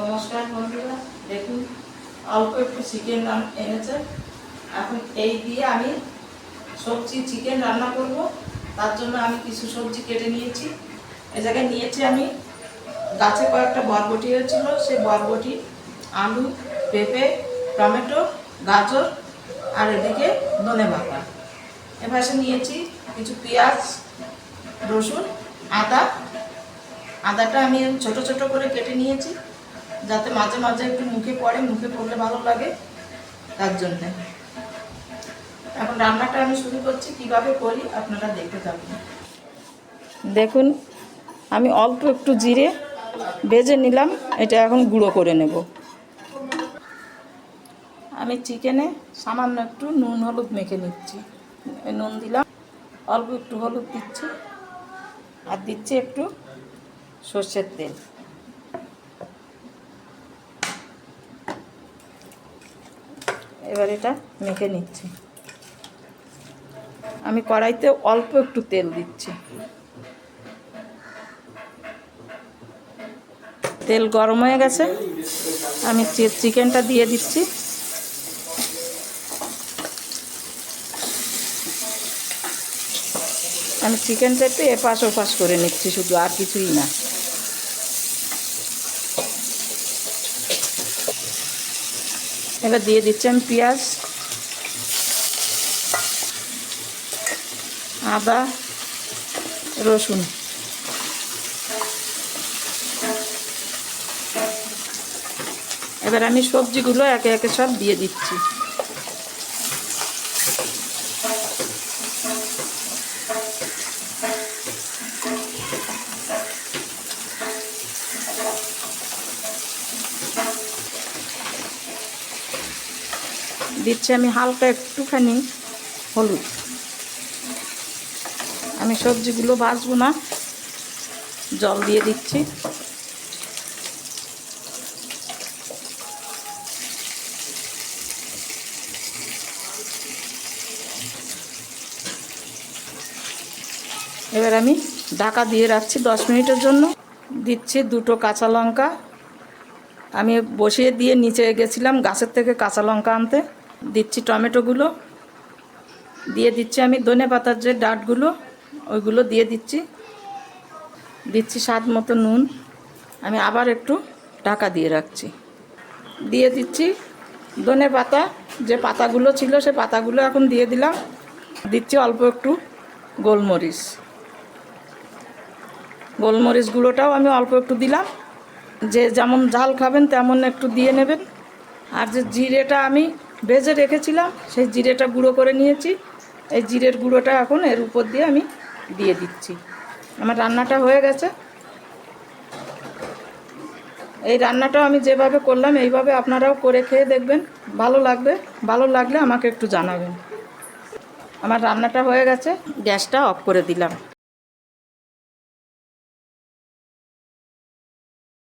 নমস্কার বন্ধুরা, দেখুন, অল্প একটু চিকেন এনেছে। এখন এই দিয়ে আমি সবজি চিকেন রান্না করব। তার জন্য আমি কিছু সবজি কেটে নিয়েছি। এ জায়গায় নিয়েছি আমি, গাছে কয়েকটা বরবটি হয়েছিল। সে বরবটি, আলু, পেঁপে, টমেটো, গাজর, আর এদিকে ধনে পাতা। এপাশে নিয়েছি কিছু পেঁয়াজ, রসুন, আদা। আদাটা আমি ছোট ছোট করে কেটে নিয়েছি। যাতে মাঝে মাঝে একটু মুখে পড়ে মুখে পড়লে ভালো লাগে তার জন্যে। এখন রান্নাটা আমি শুরু করছি কীভাবে করি আপনারা দেখতে থাকুন দেখুন আমি অল্প একটু জিরে ভেজে নিলাম এটা এখন গুঁড়ো করে নেব। আমি চিকেনে সামান্য একটু নুন হলুদ মেখে নিচ্ছি। নুন দিলাম অল্প একটু হলুদ দিচ্ছি আর দিচ্ছি একটু সর্ষের তেল। এবার এটা মেখে নিচ্ছি। আমি কড়াইতে অল্প একটু তেল দিচ্ছি। তেল গরম হয়ে গেছে। আমি চিকেনটা দিয়ে দিচ্ছি। আমি চিকেনটা একটু এপাশ ওপাশ করে নিচ্ছি, শুধু আর কিছুই না। এবার দিয়ে দিচ্ছি আমি পেঁয়াজ, আদা, রসুন। এবার আমি সবজিগুলো একে একে সব দিয়ে দিচ্ছি। দিচ্ছি আমি হালকা একটুখানি হলুদ। আমি সবজিগুলো ভাজবো না, জল দিয়ে দিচ্ছি। এবার আমি ঢাকা দিয়ে রাখছি দশ মিনিটের জন্য। দিচ্ছি দুটো কাঁচা লঙ্কা। আমি বসিয়ে দিয়ে নিচে গেছিলাম গাছের থেকে কাঁচা লঙ্কা আনতে। দিচ্ছি টমেটোগুলো। দিয়ে দিচ্ছি আমি ধনে পাতার যে ডাটগুলো, ওইগুলো দিয়ে দিচ্ছি। দিচ্ছি স্বাদ মতো নুন। আমি আবার একটু ঢাকা দিয়ে রাখছি। দিয়ে দিচ্ছি ধনে পাতা। যে পাতাগুলো ছিল সে পাতাগুলো এখন দিয়ে দিলাম। দিচ্ছি অল্প একটু গোলমরিচ। গোলমরিচ গুঁড়োটাও আমি অল্প একটু দিলাম। যে যেমন ঝাল খাবেন তেমন একটু দিয়ে নেবেন। আর যে জিরেটা আমি ভেজে রেখেছিলাম, সেই জিরেটা গুঁড়ো করে নিয়েছি। এই জিরের গুঁড়োটা এখন এর উপর দিয়ে আমি দিয়ে দিচ্ছি। আমার রান্নাটা হয়ে গেছে। এই রান্নাটাও আমি যেভাবে করলাম, এইভাবে আপনারাও করে খেয়ে দেখবেন। ভালো লাগবে, ভালো লাগলে আমাকে একটু জানাবেন। আমার রান্নাটা হয়ে গেছে, গ্যাসটা অফ করে দিলাম।